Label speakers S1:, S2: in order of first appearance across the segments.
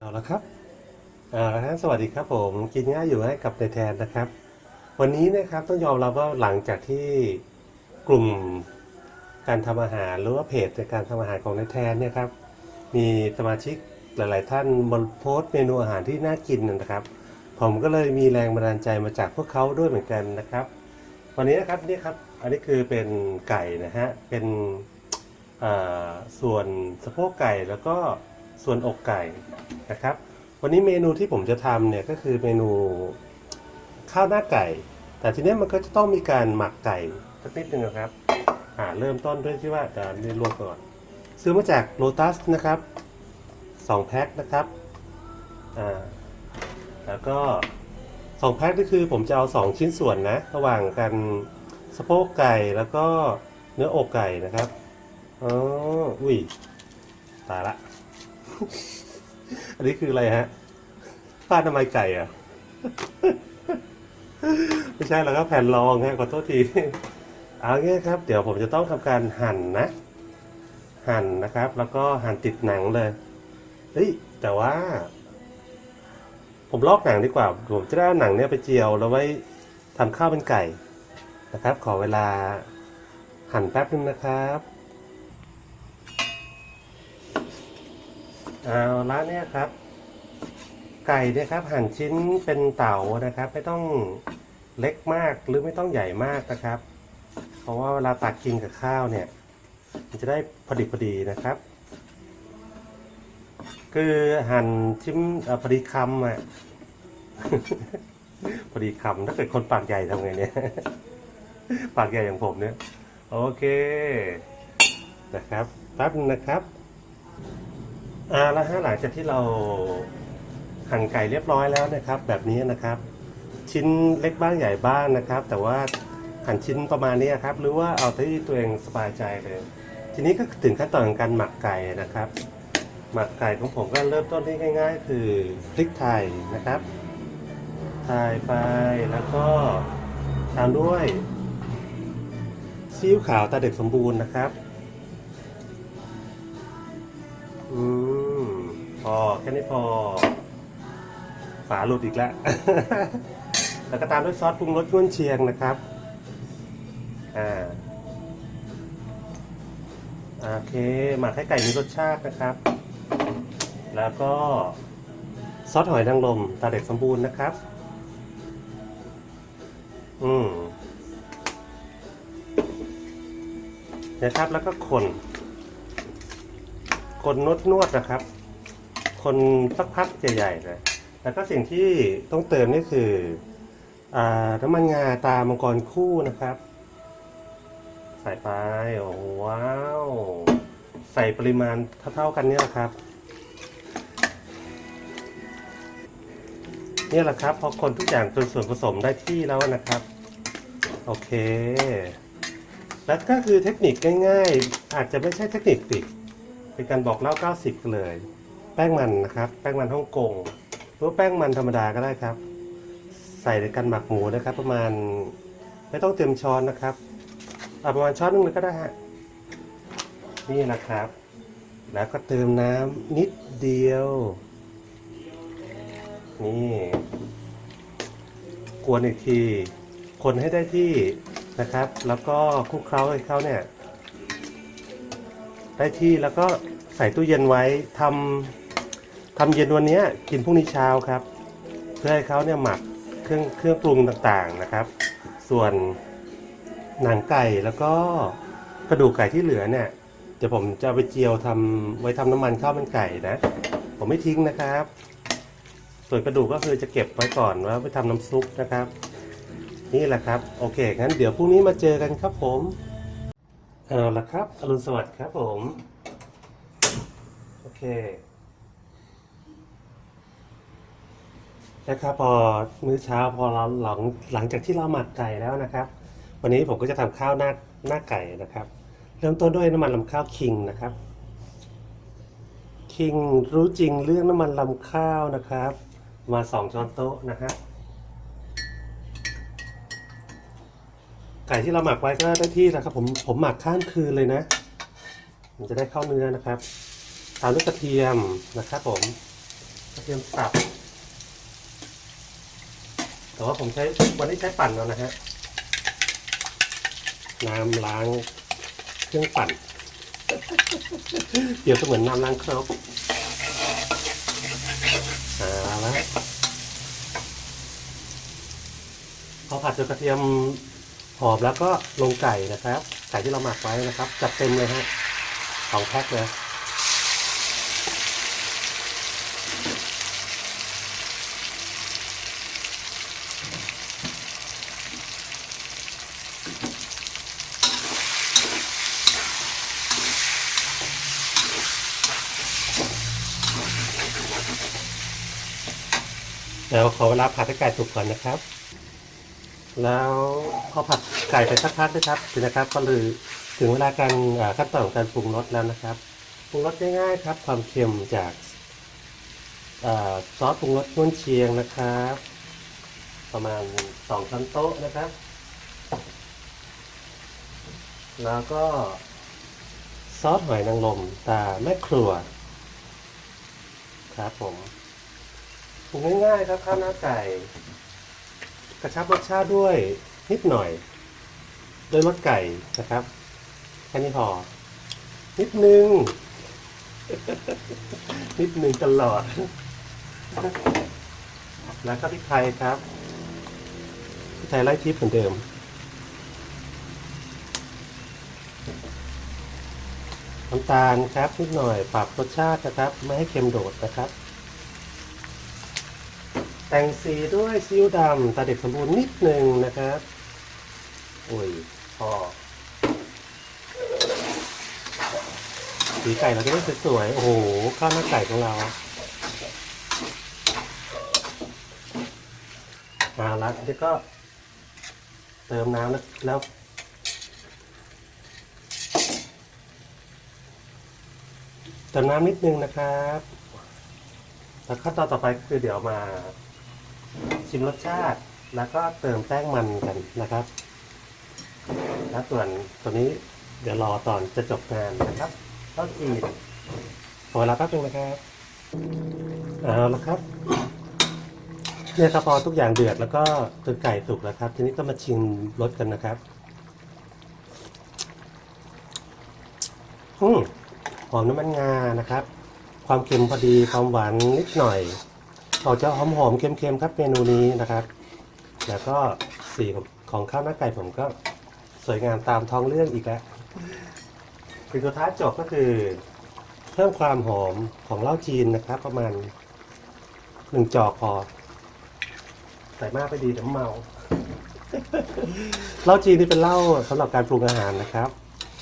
S1: เอาละครับเอาละครับสวัสดีครับผมกินง่ายอยู่ให้กับในแทนนะครับ วันนี้นะครับต้องยอมรับว่าหลังจากที่กลุ่มการทำอาหารหรือว่าเพจในการทำอาหารของในแทนเนี่ยครับ มีสมาชิกหลาย ๆ ท่านบนโพสต์เมนูอาหารที่น่ากินนะครับ ผมก็เลยมีแรงบันดาลใจมาจากพวกเขาด้วยเหมือนกันนะครับ วันนี้นะครับนี่ครับอันนี้คือเป็นไก่นะฮะเป็นอ่าส่วนสะโพกไก่แล้วก็ ส่วนอกไก่นะครับ วันนี้เมนูที่ผมจะทำเนี่ยก็คือเมนูข้าวหน้าไก่ แต่ทีนี้มันก็จะต้องมีการหมักไก่สักนิดนึงนะครับอ่าเริ่มต้นด้วยที่ว่าเดี๋ยวนี่รวมก่อน ซื้อมาจากโ o ตัสนะครับ2แพ็คนะครับอ่าแล้วก็2แพ็คนี่คือผมจะเอา 2 ชิ้นส่วนนะ ระหว่างกันสะโพกไก่แล้วก็เนื้ออกไก่นะครับอ๋ออุ้ยตายละ อันนี้คืออะไรฮะผ้าทำไมไก่อะ ไม่ใช่แล้วก็แผ่นรองฮะขอโทษที เอางี้ครับ เดี๋ยวผมจะต้องทำการหั่นนะ หั่นนะครับ แล้วก็หั่นติดหนังเลย เฮ้ย แต่ว่า ผมลอกหนังดีกว่า ผมจะได้หนังเนี่ยไปเจียวแล้วไว้ทำข้าวเป็นไก่นะครับ ขอเวลาหั่นแป๊บนึงนะครับ เอาละเนี่ยครับ ไก่เนี่ยครับ หั่นชิ้นเป็นเต๋านะครับ ไม่ต้องเล็กมากหรือไม่ต้องใหญ่มากนะครับ เพราะว่าเวลาตักกินกับข้าวเนี่ย มันจะได้พอดีพอดีนะครับ คือหั่นชิ้นอพอดีคำอะพอดีคำถ้าเกิดคนปากใหญ่ทำไงเนี่ยปากใหญ่อย่างผมเนี่ย โอเค นะครับแป๊บนึงนะครับ อ่าแล้วฮะหลังจากที่เราหั่นไก่เรียบร้อยแล้วนะครับ แบบนี้นะครับ ชิ้นเล็กบ้างใหญ่บ้างนะครับ แต่ว่าหั่นชิ้นประมาณนี้ครับ หรือว่าเอาที่ตัวเองสบายใจเลย ทีนี้ก็ถึงขั้นตอนของการหมักไก่นะครับ หมักไก่ของผมก็เริ่มต้นที่ง่าย ๆ คือพริกไทยนะครับไทยไปแล้วก็ตามด้วยซีอิ๊วขาวตาเด็กสมบูรณ์นะครับ อืมพอแค่นี้พอ ฝาหลุดอีกแล้ว แล้วก็ตามด้วยซอสปรุงรสกุ้นเชียงนะครับ อ่า โอเค หมักให้ไก่มีรสชาตินะครับ แล้วก็ซอสหอยนางรมตาเด็กสมบูรณ์นะครับ อืมนะครับ แล้วก็คน คนนวดนวดๆนะครับ คนสักพักใหญ่ๆเลยแล้วก็สิ่งที่ต้องเติมนี่คืออน้ำมันงาตามังกรคู่นะครับ ใส่ไปโอ้ว้าว ใส่ปริมาณเท่าๆกันนี่แหละครับเนี่ยแหละครับพอคนทุกอย่างจนส่วนผสมได้ที่แล้วนะครับ โอเค แล้วก็คือเทคนิคง่ายๆ อาจจะไม่ใช่เทคนิคติด เป็นการบอกเล่า 90กันเลย แป้งมันนะครับ แป้งมันฮ่องกงหรือแป้งมันธรรมดาก็ได้ครับ ใส่ในการหมักหมูนะครับ ประมาณไม่ต้องเต็มช้อนนะครับเอาประมาณช้อนนึงเลยก็ได้ฮะนี่นะครับ แล้วก็เติมน้ำนิดเดียว นี่กวนอีกที คนให้ได้ที่นะครับ แล้วก็คลุกเคล้าให้เขาเนี่ย ได้ที่แล้วก็ใส่ตู้เย็นไว้ทำทำเย็นวันนี้กินพรุ่งนี้เช้าครับ เพื่อให้เขาเนี่ยหมักเครื่องเครื่องปรุงต่างๆนะครับ ส่วนหนังไก่แล้วก็กระดูกไก่ที่เหลือเนี่ยเดี๋ยวผมจะไปเจียวทำไว้ทำน้ำมันข้าวมันไก่นะ ผมไม่ทิ้งนะครับ ส่วนกระดูกก็คือจะเก็บไว้ก่อนว่าไปทำน้ำซุปนะครับ นี่แหละครับ โอเคงั้นเดี๋ยวพรุ่งนี้มาเจอกันครับผม เอาละครับอรุณสวัสดิ์ครับผม โอเคนะครับพอมื้อเช้าพอเราหลังหลังจากที่เราหมักไก่แล้วนะครับ วันนี้ผมก็จะทำข้าวหน้าหน้าไก่นะครับ เริ่มต้นด้วยน้ำมันลำข้าวคิงนะครับคิงรู้จริงเรื่องน้ำมันลำข้าวนะครับ มาสองช้อนโต๊ะนะฮะ ไก่ที่เราหมักไว้ก็ได้ที่แล้วครับ ผมผมหมักข้ามคืนเลยนะ มันจะได้เข้าเนื้อนะครับตามด้วยกระเทียมนะครับ ผมกระเทียมสับแต่ว่าผมใช้วันนี้ใช้ปั่นแล้วนะฮะน้ำล้างเครื่องปั่น เดี๋ยวก็เหมือนน้ำล้างครกเอาละพอผัดจนกระเทียม หอมแล้วก็ลงไก่นะครับ ไก่ที่เราหมักไว้นะครับ จัดเต็มเลยฮะสองแพ็คเลยแล้วขอเวลาผัดให้ไก่สุกก่อนนะครับ แล้วพอผัดไก่ไปสักพักนะครับทีนะครับก็เลยถึงเวลาการขั้นตอนของการปรุงรสแล้วนะครับปรุงรสง่ายๆครับ ความเค็มจากซอสปรุงรสนวนเชียงนะครับ ประมาณสองช้อนโต๊ะนะครับ แล้วก็ซอสหอยนางรมตาแม่ครัว ครับผมปรุงง่ายๆครับข้าวหน้าไก่ ระชับรสชาติด้วยนิดหน่อยด้วยรสไก่นะครับแค่นี้พอ นิดนึง นิดนึงตลอด แล้วก็พริกไทยครับพริกไทยไล่ทิพย์เหมือนเดิมน้ำตาลครับนิดหน่อยปรับรสชาตินะครับ ไม่ให้เค็มโดดนะครับ แต่งสีด้วยซีอิ๊วดำตาเด็กสมบูรณ์นิดนึงนะครับอุ้ยพอสีไก่เราจะได้สวยๆโอ้โห ข้าวหน้าไก่ของเรามาละเดี๋ยวก็ เติมน้ำแล้วแล้วเติมน้ำนิดนึงนะครับ แล้วขั้นตอนต่อไปก็คือเดี๋ยวมา ชิมรสชาติ แล้วก็เติมแป้งมันกันนะครับ แล้วส่วนตัวนี้เดี๋ยวรอตอนจะจบงานนะครับต้นจีนขอเวลาแป๊บนึงนะครับเอาละครับเนี่ยครับพอทุกอย่างเดือดแล้วก็จนไก่สุกแล้วครับ ทีนี้ก็มาชิมรสกันนะครับอืมหอมน้ำมันงานะครับ ความเค็มพอดีความหวานนิดหน่อย ออกจะหอมหอมๆเค็มๆครับเมนูนี้นะครับ แล้วก็สีของข้าวหน้าไก่ผมก็สวยงามตามท้องเรื่องอีกแล้วสิ่งสุดท้ายจบก็คือ เพิ่มความหอมของเหล้าจีนนะครับ ประมาณหนึ่งจอกพอใส่มากไปดีเดี๋ยวเมาเหล้าจีนนี่เป็นเหล้าสำหรับการปรุงอาหารนะครับ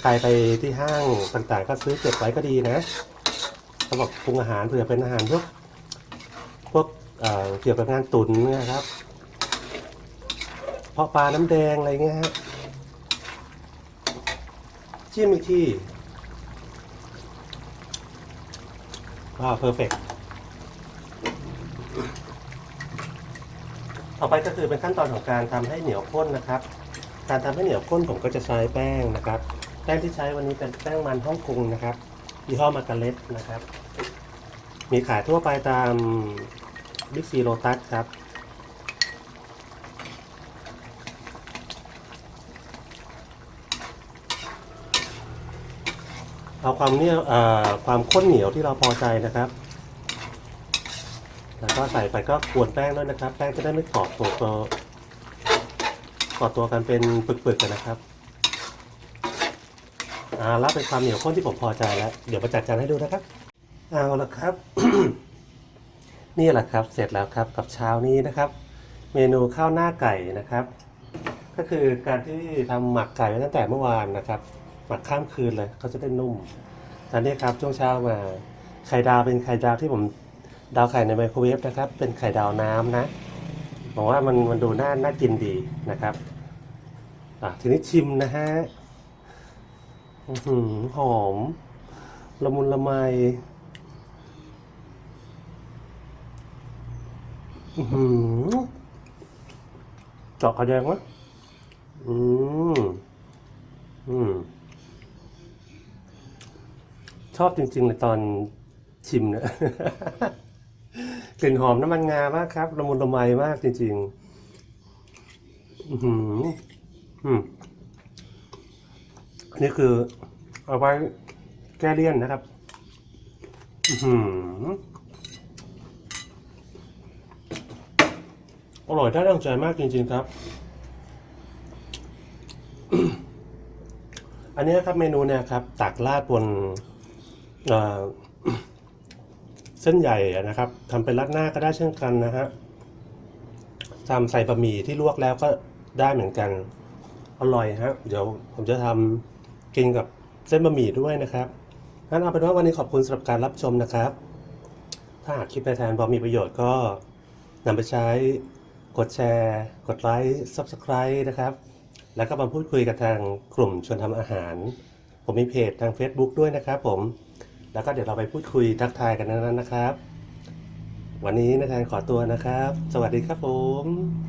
S1: ใครไปที่ห้างต่างๆ ก็ซื้อเก็บไว้ก็ดีนะสำหรับปรุงอาหารเผื่อเป็นอาหารพวก พวกเเกี่ยวกับงานตุ๋นเนะครับ เพาะปลาน้ำแดงอะไรเงี้ยฮะจิ้มอีกที่ว้าวเพอร์เฟกต่อไปก็คือเป็นขั้นตอนของการทำให้เหนียวข้นนะครับ การทำให้เหนียวข้นผมก็จะใช้แป้งนะครับ แป้งที่ใช้วันนี้เป็นแป้งมันฮ่องกงนะครับยี่ห้อมาการเล็ตนะครับ มีขายทั่วไปตาม บิ๊กซีโลตัสครับ เอาความเนี่ยความข้นเหนียวที่เราพอใจนะครับ แล้วก็ใส่ไปก็กวนแป้งด้วยนะครับ แป้งจะได้ไม่เกาะตัวตัวเกาะตัวกันเป็นปึกๆกันนะครับอ่าแล้วเป็นความเหนียวข้นที่ผมพอใจแล้ว เดี๋ยวมาจัดจานให้ดูนะครับ เอาละครับ นี่แหละครับเสร็จแล้วครับกับเช้านี้นะครับ เมนูข้าวหน้าไก่นะครับ ก็คือการที่ทำหมักไก่ไว้ตั้งแต่เมื่อวานนะครับ หมักข้ามคืนเลยเขาจะได้นุ่มตอนนี้ครับช่วงเช้ามาไข่ดาวเป็นไข่ดาวที่ผมดาวไข่ในไมโครเวฟนะครับ เป็นไข่ดาวน้ำนะบอกว่ามันมันดูน่าน่ากินดีนะครับอะทีนี้ชิมนะฮะหือหอมละมุนละไม อื้อ หือเจาะกระแดงวะอืมอืมชอบจริงๆเลยตอนชิมเนี่ยกลิ่นหอมน้ำมันงามากครับละมุนละไมมากจริงๆ อือหืออืมนี่คือเอาไว้แก้เลี่ยนนะครับ อือ อร่อยได้ดังใจมากจริง ๆครับ อันนี้ครับเมนูเนี่ยครับ ตักราดบนเเส้นใหญ่นะครับทำเป็นรัดหน้าก็ได้เช่นกันนะฮะทำใส่บะหมี่ที่ลวกแล้วก็ได้เหมือนกัน อร่อยฮะเดี๋ยวผมจะทำกินกับเส้นบะหมี่ด้วยนะครับงั้นเอาเป็นว่าวันนี้ขอบคุณสำหรับการรับชมนะครับ ถ้าหากคลิปในแทนพอมีประโยชน์ก็นำไปใช้ กดแชร์ กดไลค์ Subscribe นะครับ แล้วก็มาพูดคุยกับทางกลุ่มชวนทำอาหาร ผมมีเพจทาง Facebook ด้วยนะครับผม แล้วก็เดี๋ยวเราไปพูดคุยทักทายกันนั้นนะครับ วันนี้นายแทนขอตัวนะครับ สวัสดีครับผม